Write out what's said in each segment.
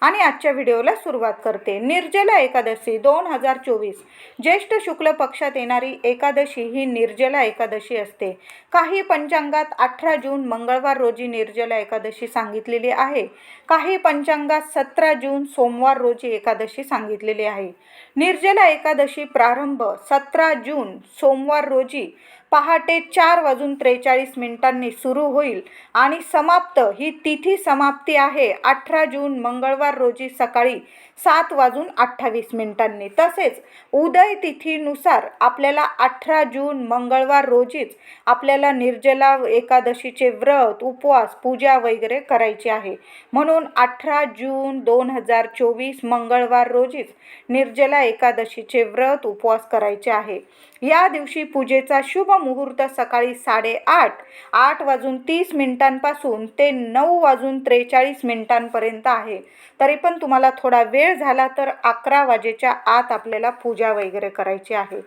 आणि आजच्या व्हिडिओला सुरुवात करते. निर्जला एकादशी दोन हजार चोवीस. ज्येष्ठ शुक्ल पक्षात येणारी एकादशी ही निर्जला एकादशी असते. काही पंचांगात अठरा जून मंगळवार रोजी निर्जला एकादशी सांगितलेली आहे. काही पंचांगात सतरा जून सोमवार रोजी एकादशी सांगितलेली आहे. निर्जला एकादशी प्रारंभ सतरा जून सोमवार रोजी पहाटे चार वाजून त्रेचाळीस मिनिटांनी सुरू होईल आणि समाप्त. ही तिथी समाप्ती आहे. अठरा जून मंगळवार रोजी सकाळी सात वाजून अठ्ठावीस मिनिटांनी. तसेच उदय तिथीनुसार आपल्याला अठरा जून मंगळवार रोजीच आपल्याला निर्जला एकादशीचे व्रत उपवास पूजा वगैरे करायची आहे. म्हणून अठरा जून दोन हजार चोवीस मंगळवार रोजीच निर्जला एकादशीचे व्रत उपवास करायचे आहे. या दिवशी पूजेचा शुभ मुहूर्त सकाळी साडेआठ आठ वाजून तीस मिनिटांपासून ते नऊ वाजून त्रेचाळीस मिनिटांपर्यंत आहे. तरी पण तुम्हाला थोडा वेळ झाला तर अकरा वाजेच्या आत आपल्याला पूजा वगैरे करायची आहे.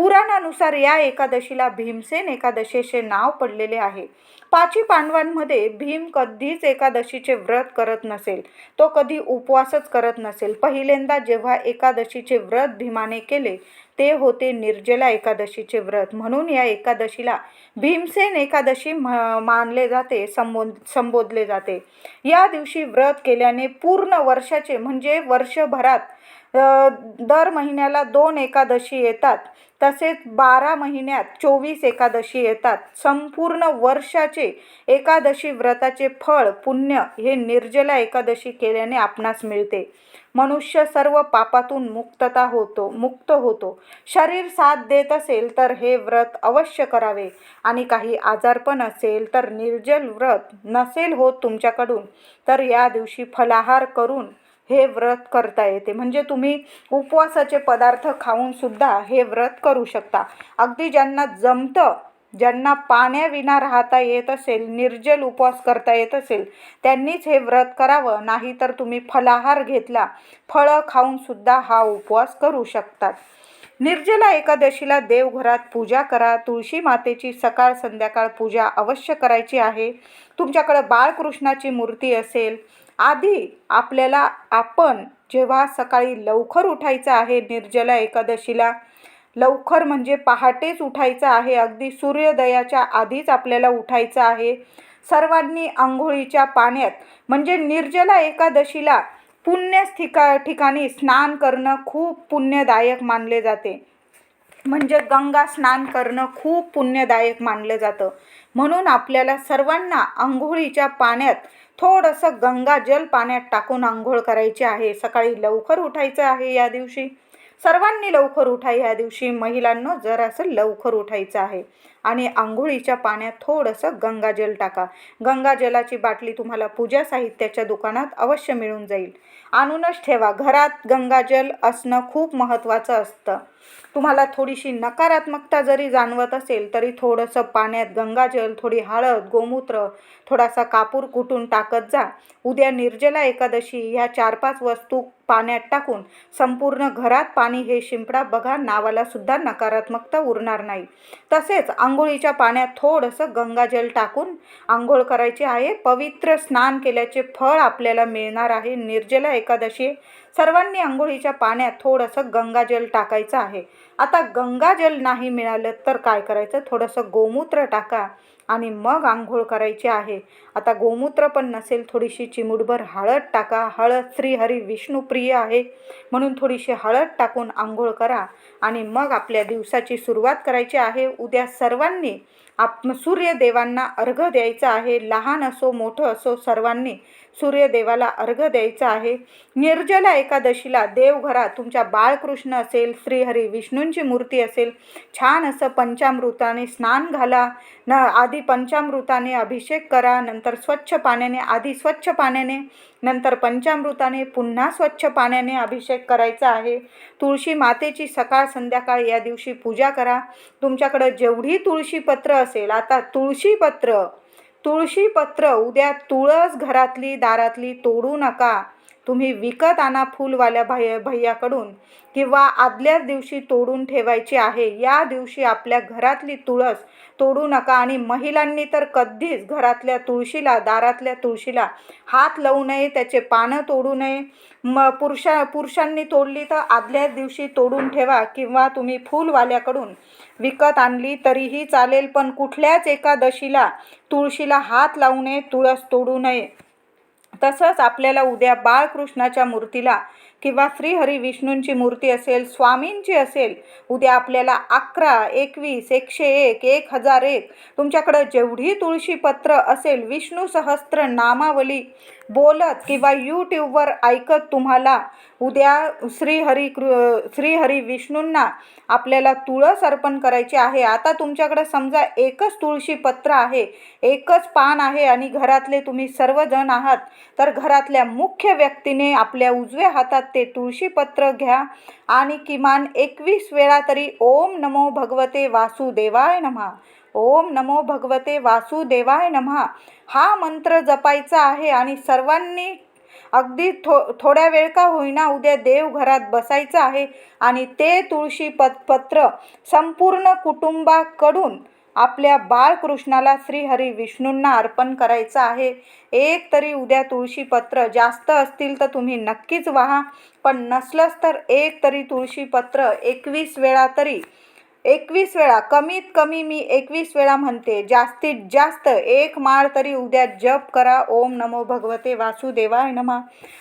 पुराणानुसार या एकादशीला भीमसेन एकादशीचे नाव पडलेले आहे. पाची पांडवांमध्ये भीम कधीच एकादशीचे व्रत करत नसेल. तो कधी उपवासच करत नसेल. पहिल्यांदा जेव्हा एकादशीचे व्रत भीमाने केले ते होते निर्जला एकादशीचे व्रत. म्हणून या एकादशीला भीमसेन एकादशी म मानले जाते संबोध संबोधले जाते. या दिवशी व्रत केल्याने पूर्ण वर्षाचे म्हणजे वर्षभरात दर महिन्याला दोन एकादशी येतात. तसेच बारा महिन्यात चोवीस एकादशी येतात. संपूर्ण वर्षाचे एकादशी व्रताचे फळ पुण्य हे निर्जला एकादशी केल्याने आपणास मिळते. मनुष्य सर्व पापातून मुक्तता होतो मुक्त होतो. शरीर साथ देत असेल तर हे व्रत अवश्य करावे. आणि काही आजारपण असेल तर निर्जल व्रत नसेल होत तुमच्याकडून तर या दिवशी फलाहार करून हे व्रत करता येते. म्हणजे तुम्ही उपवासाचे पदार्थ खाऊन सुद्धा हे व्रत करू शकता. अगदी ज्यांना जमतं ज्यांना पाण्याविना राहता येत असेल निर्जल उपवास करता येत असेल त्यांनीच हे व्रत करावं. नाही तर तुम्ही फलाहार घेतला फळं खाऊनसुद्धा हा उपवास करू शकतात. निर्जला एकादशीला देवघरात पूजा करा. तुळशी मातेची सकाळ संध्याकाळ पूजा अवश्य करायची आहे. तुमच्याकडं बाळकृष्णाची मूर्ती असेल आधी आपल्याला आपण जेव्हा सकाळी लवकर उठायचं आहे निर्जला एकादशीला लवकर म्हणजे पहाटेच उठायचं आहे अगदी सूर्योदयाच्या आधीच आपल्याला उठायचं आहे सर्वांनी आंघोळीच्या पाण्यात म्हणजे निर्जला एकादशीला पुण्यस्थिका ठिका ठिकाणी स्नान करणं खूप पुण्यदायक मानले जाते. म्हणजे गंगा स्नान करणं खूप पुण्यदायक मानलं जातं. म्हणून आपल्याला सर्वांना आंघोळीच्या पाण्यात थोडंसं गंगाजल पाण्यात टाकून आंघोळ करायची आहे. सकाळी लवकर उठायचं आहे या दिवशी. सर्वांनी लवकर उठा या दिवशी. महिलांना जरासं लवकर उठायचं आहे. आणि आंघोळीच्या पाण्यात थोडंसं गंगाजल टाका. गंगाजलाची बाटली तुम्हाला पूजा साहित्याच्या दुकानात अवश्य मिळून जाईल. आणूनच ठेवा. घरात गंगाजल असणं खूप महत्त्वाचं असतं. तुम्हाला थोडीशी नकारात्मकता जरी जाणवत असेल तरी थोडंसं पाण्यात गंगाजल थोडी हळद गोमूत्र थोडासा कापूर कुटून टाकत जा. उद्या निर्जला एकादशी ह्या चार पाच वस्तू पाण्यात टाकून संपूर्ण घरात पाणी हे शिंपडा बघा नावाला सुद्धा नकारात्मकता उरणार नाही. तसेच आंघोळीच्या पाण्यात थोडंसं गंगाजल टाकून आंघोळ करायची आहे. पवित्र स्नान केल्याचे फळ आपल्याला मिळणार आहे. निर्जला एकादशी सर्वांनी आंघोळीच्या पाण्यात थोडंसं गंगाजल टाकायचं. आहे आता गंगाजल नाही मिळालं तर काय करायचं? थोडंसं गोमूत्र टाका आणि मग आंघोळ करायची आहे. आता गोमूत्र पण नसेल थोडीशी चिमुटभर हळद टाका. हळद श्रीहरी विष्णुप्रिय आहे. म्हणून थोडीशी हळद टाकून आंघोळ करा आणि मग आपल्या दिवसाची सुरुवात करायची आहे. उद्या सर्वांनी आप सूर्यदेवांना अर्घ द्यायचं आहे. लहान असो मोठं असो सर्वांनी सूर्यदेवाला अर्घ द्यायचं आहे. निर्जला एकादशीला देवघरात तुमच्या बाळकृष्ण असेल श्रीहरी विष्णूंची मूर्ती असेल छान असं पंचामृताने स्नान घाला न आधी पंचामृताने अभिषेक करा नंतर स्वच्छ पाण्याने आधी स्वच्छ पाण्याने नंतर पंचामृताने पुन्हा स्वच्छ पाण्याने अभिषेक करायचा आहे. तुळशी मातेची सकाळ संध्याकाळ या दिवशी पूजा करा. तुमच्याकडं जेवढी तुळशीपत्र असेल आता तुळशीपत्र तुळशीपत्र उद्या तुळस घरातली दारातली तोडू नका. तुम्ही विकत आणा फुलवाल्या भैया भैयाकडून किंवा आदल्याच दिवशी तोडून ठेवायची आहे. या दिवशी आपल्या घरातली तुळस तोडू नका आणि महिलांनी तर कधीच घरातल्या तुळशीला दारातल्या तुळशीला हात लावू नये त्याचे पानं तोडू नये. म पुरुषा पुरुषांनी तोडली तर आदल्याच दिवशी तोडून ठेवा किंवा तुम्ही फुलवाल्याकडून विकत आणली तरीही चालेल पण कुठल्याच एकादशीला तुळशीला हात लावू नये तुळस तोडू नये. तसंच आपल्याला उद्या बाळकृष्णाच्या मूर्तीला किंवा श्रीहरी विष्णूंची मूर्ती असेल स्वामींची असेल उद्या आपल्याला अकरा एकवीस एकशे एक एक हजार एक तुमच्याकडं जेवढी तुळशी पत्र असेल विष्णू सहस्त्र नामावली बोलत किंवा यूट्यूबवर ऐकत तुम्हाला उद्या श्रीहरी कृ श्रीहरी विष्णूंना आपल्याला तुळस अर्पण करायची आहे. आता तुमच्याकडं समजा एकच तुळशी पत्र आहे एकच पान आहे आणि घरातले तुम्ही सर्वजण आहात तर घरातल्या मुख्य व्यक्तीने आपल्या उजव्या हातात ते तुळशीपत्र घ्या आणि किमान एकवीस वेळा तरी ओम नमो भगवते वासुदेवाय नमः. ओम नमो भगवते वासुदेवाय नमः हा मंत्र जपायचा आहे आणि सर्वांनी अगदी थो थोड्या वेळ का होईना उद्या देवघरात बसायचं आहे आणि ते तुळशी पत पत्र संपूर्ण कुटुंबाकडून आपल्या बाळकृष्णाला श्रीहरी विष्णूंना अर्पण करायचं आहे. एक तरी उद्या तुळशीपत्र जास्त असतील तर तुम्ही नक्कीच व्हा पण नसलंच तर एक तरी तुळशीपत्र एकवीस वेळा तरी एकवीस वेळा कमीत कमी मी एकवीस वेळा म्हणते जास्तीत जास्त एक माळ तरी उद्या जप करा. ओम नमो भगवते वासुदेवाय नमा.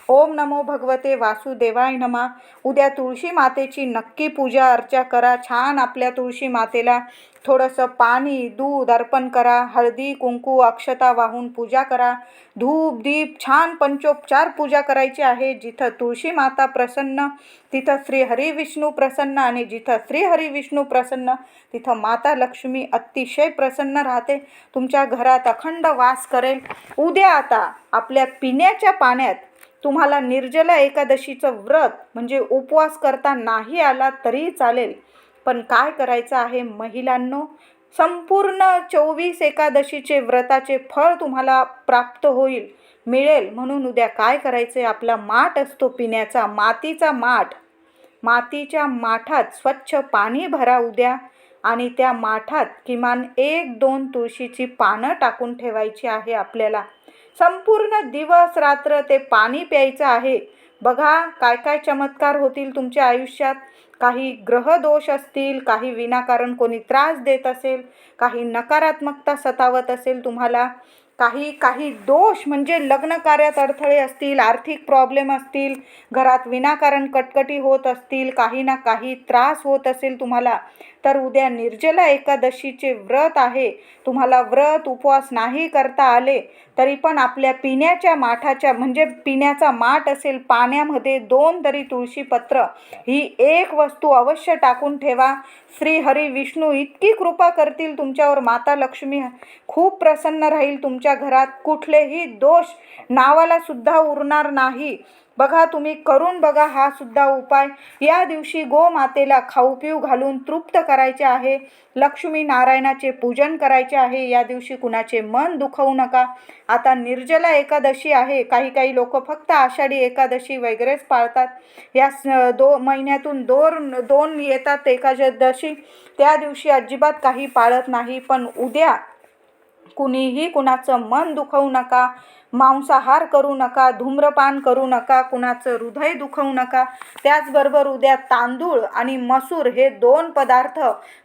ओम नमो भगवते वासुदेवाय नमा. उद्या तुळशी मातेची नक्की पूजा अर्चा करा. छान आपल्या तुळशी मातेला थोडंसं पाणी दूध अर्पण करा हळदी कुंकू अक्षता वाहून पूजा करा. धूप दीप छान पंचोपचार पूजा करायची आहे. जिथं तुळशी माता प्रसन्न तिथं श्री हरी विष्णू प्रसन्न आणि जिथं श्री हरी विष्णू प्रसन्न तिथं माता लक्ष्मी अतिशय प्रसन्न राहते. तुमच्या घरात अखंड वास करेल. उद्या आता आपल्या पिण्याच्या पाण्यात तुम्हाला निर्जला एकादशीचं व्रत म्हणजे उपवास करता नाही आला तरी चालेल. पण काय करायचं आहे महिलांनो? संपूर्ण चोवीस एकादशीचे व्रताचे फळ तुम्हाला प्राप्त होईल मिळेल. म्हणून उद्या काय करायचं आहे आपला माठ असतो पिण्याचा मातीचा माठ. मातीच्या माठात स्वच्छ पाणी भरा उद्या आणि त्या माठात किमान एक दोन तुळशीची पानं टाकून ठेवायची आहे आपल्याला. संपूर्ण दिवस रात्र ते पाणी प्यायचं आहे. बघा काय काय चमत्कार होतील तुमच्या आयुष्यात. काही ग्रहदोष असतील काही विनाकारण कोणी त्रास देत असेल काही नकारात्मकता सतावत असेल तुम्हाला काही काही दोष म्हणजे लग्न कार्यात अडथळे असतील आर्थिक प्रॉब्लेम असतील घरात विनाकारण कटकटी होत असतील काही ना काही त्रास होत असेल तुम्हाला तर उद्या निर्जला एकादशीचे व्रत आहे. तुम्हाला व्रत उपवास नाही करता आले तरी पण आपल्या पिण्याच्या माठाच्या म्हणजे पिण्याचा माठ असेल पाण्यामध्ये दोन तरी तुळशीपत्र ही एक वस्तू अवश्य टाकून ठेवा. श्री हरी विष्णू इतकी कृपा करतील तुमच्यावर. माता लक्ष्मी खूप प्रसन्न राहील तुमच्या घरात. कुठलेही दोष नावाला सुद्धा उरणार नाही. बघा तुम्ही करून बघा हा सुद्धा उपाय. या दिवशी गोमातेला खाऊ पिऊ घालून तृप्त करायचे आहे. लक्ष्मी नारायणाचे पूजन करायचे आहे. या दिवशी कुणाचे मन दुखवू नका. आता निर्जला एकादशी आहे. काही काही लोक फक्त आषाढी एकादशी वगैरेच पाळतात. या स- दो महिन्यातून दोन दोन येतात एकादशी. त्या दिवशी अजिबात काही पाळत नाही. पण उद्या कुणीही कुणाचं मन दुखवू नका. मांसाहार करू नका धूम्रपान करू नका कुणाचं हृदय दुखवू नका. त्याचबरोबर उद्या तांदूळ आणि मसूर हे दोन पदार्थ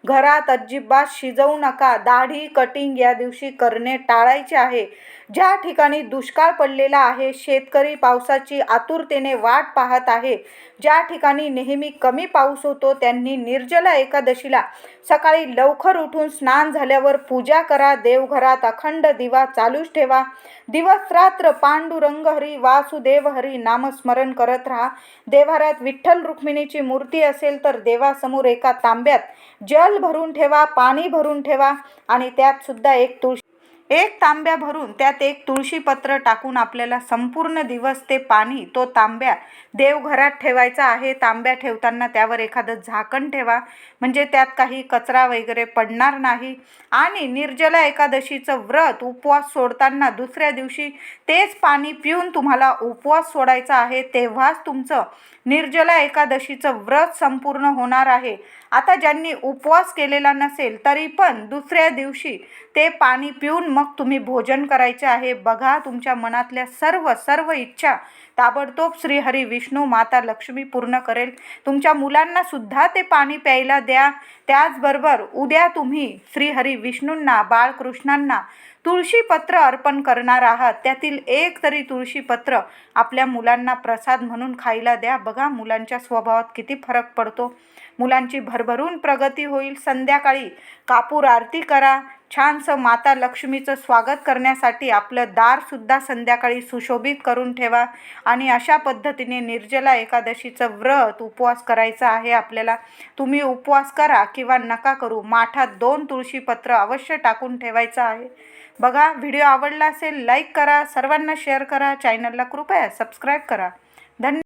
घरात अजिबात शिजवू नका. दाढी कटिंग या दिवशी करणे टाळायचे आहे. ज्या ठिकाणी दुष्काळ पडलेला आहे शेतकरी पावसाची आतुरतेने वाट पाहत आहे. ज्या ठिकाणी नेहमी कमी पाऊस होतो त्यांनी निर्जला एकादशीला सकाळी लवकर उठून स्नान झाल्यावर पूजा करा. देवघरात अखंड दिवा चालूच ठेवा. दिवस रात्र पांडुरंग हरी वासुदेव हरी नामस्मरण करत राहा. देवाऱ्यात विठ्ठल रुक्मिणीची मूर्ती असेल तर देवासमोर एका तांब्यात जल भरून ठेवा पाणी भरून ठेवा आणि त्यात सुद्धा एक तुळशी एक तांब्या भरून त्यात एक तुळशीपत्र टाकून आपल्याला संपूर्ण दिवस ते पाणी तो तांब्या देवघरात ठेवायचा आहे. तांब्या ठेवताना त्यावर एखादं झाकण ठेवा. म्हणजे त्यात काही कचरा वगैरे पडणार नाही. आणि निर्जला एकादशीचं व्रत उपवास सोडताना दुसऱ्या दिवशी तेच पाणी पिऊन तुम्हाला उपवास सोडायचा आहे तेव्हाच तुमचं निर्जला एकादशीचं व्रत संपूर्ण होणार आहे. आता ज्यांनी उपवास केलेला नसेल तरी पण दुसऱ्या दिवशी ते पाणी पिऊन मग तुम्ही भोजन करायचे आहे. बघा तुमच्या मनातल्या सर्व सर्व इच्छा ताबडतोब श्रीहरी विष्णू माता लक्ष्मी पूर्ण करेल. तुमच्या मुलांना सुद्धा ते पाणी प्यायला द्या. त्याचबरोबर उद्या तुम्ही श्रीहरी विष्णूंना बाळकृष्णांना तुळशीपत्र अर्पण करणार आहात. त्यातील एक तरी तुळशीपत्र आपल्या मुलांना प्रसाद म्हणून खायला द्या. बघा मुलांच्या स्वभावात किती फरक पडतो. मुलांची भरभरून प्रगती होईल. संध्याकाळी कापूर आरती करा. छानसं माता लक्ष्मीचं स्वागत करण्यासाठी आपलं दारसुद्धा संध्याकाळी सुशोभित करून ठेवा. आणि अशा पद्धतीने निर्जला एकादशीचं व्रत उपवास करायचा आहे आपल्याला. तुम्ही उपवास करा किंवा नका करू माठात दोन तुळशीपत्र अवश्य टाकून ठेवायचं आहे. बघा व्हिडिओ आवडला असेल लाईक करा सर्वांना शेअर करा चॅनलला कृपया सबस्क्राईब करा. धन्य